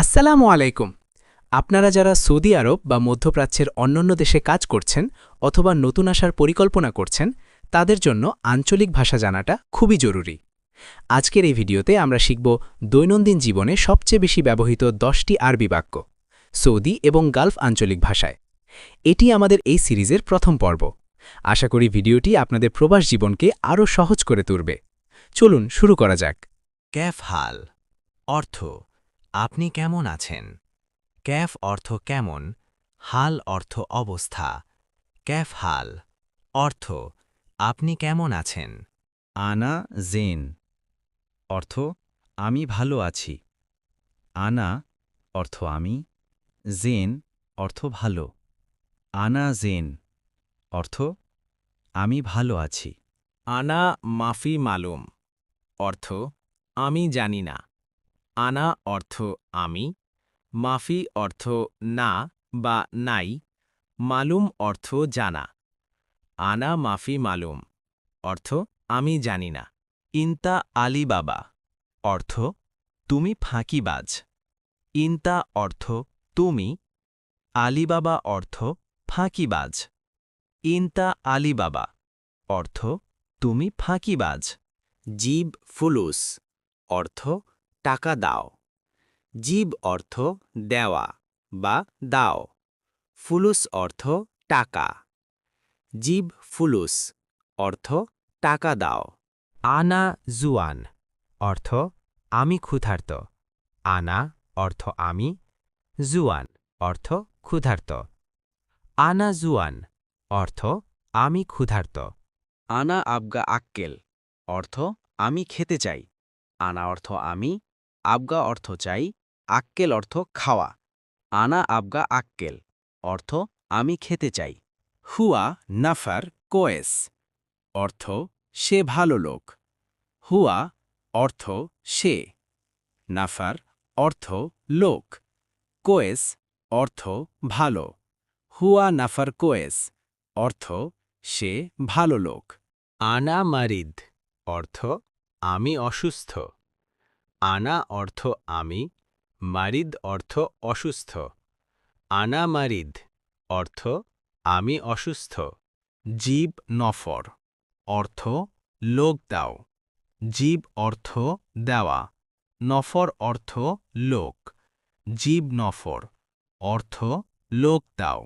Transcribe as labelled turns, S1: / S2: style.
S1: আসসালামু আলাইকুম। আপনারা যারা সৌদি আরব বা মধ্যপ্রাচ্যের অন্যান্য দেশে কাজ করছেন অথবা নতুন আসার পরিকল্পনা করছেন, তাদের জন্য আঞ্চলিক ভাষা জানাটা খুবই জরুরি। আজকের এই ভিডিওতে আমরা শিখব দৈনন্দিন জীবনে সবচেয়ে বেশি ব্যবহৃত দশটি আরবি বাক্য, সৌদি এবং গালফ আঞ্চলিক ভাষায়। এটি আমাদের এই সিরিজের প্রথম পর্ব। আশা করি ভিডিওটি আপনাদের প্রবাস জীবনকে আরও সহজ করে তুলবে। চলুন শুরু করা যাক।
S2: ক্যাফ হাল, অর্থ আপনি কেমন আছেন? ক্যাফ অর্থ কেমন? হাল অর্থ অবস্থা। ক্যাফ হাল। অর্থ আপনি কেমন আছেন? আনা জেন। অর্থ আমি ভালো আছি। আনা অর্থ আমি। জেন অর্থ ভালো। আনা জেন। অর্থ আমি ভালো আছি। আনা মাফি মালুম। অর্থ আমি জানি না। আনা অর্থ আমি, মাফি অর্থ না বা নাই, মালুম অর্থ জানা। আনা মাফি মালুম, অর্থ আমি জানি না। ইন্তা আলী বাবা অর্থ তুমি ফাঁকিবাজ। ইন্তা অর্থ তুমি, আলিবাবা অর্থ ফাঁকিবাজ। ইন্তা আলিবাবা, অর্থ তুমি ফাঁকিবাজ। জীব ফুলুস, অর্থ টাকা দাও। জীব অর্থ দেওয়া বা দাও। ফুলুস অর্থ টাকা। জীব ফুলুস অর্থ টাকা দাও। আনা জুয়ান অর্থ আমি ক্ষুধার্ত। আনা অর্থ আমি, জুয়ান অর্থ ক্ষুধার্ত। আনা জুয়ান অর্থ আমি ক্ষুধার্ত। আনা আবগা আক্কেল অর্থ আমি খেতে চাই। আনা অর্থ আমি আবগা অর্থ চাই, আক্কেল অর্থ খাওয়া। আনা আবগা আক্কেল, অর্থ আমি খেতে চাই। হুয়া নাফার কোয়েস, অর্থ সে ভালো লোক। হুয়া অর্থ সে, নাফার অর্থ লোক। কোয়েস অর্থ ভালো। হুয়া নাফার কোয়েস, অর্থ সে ভালো লোক। আনা মারিদ, অর্থ আমি অসুস্থ। আনা অর্থ আমি, মারিদ অর্থ অসুস্থ। আনা মারিদ অর্থ আমি অসুস্থ। জীব নফর অর্থ লোক দাও। জীব অর্থ দেওয়া, নফর অর্থ লোক। জীব নফর অর্থ লোক দাও।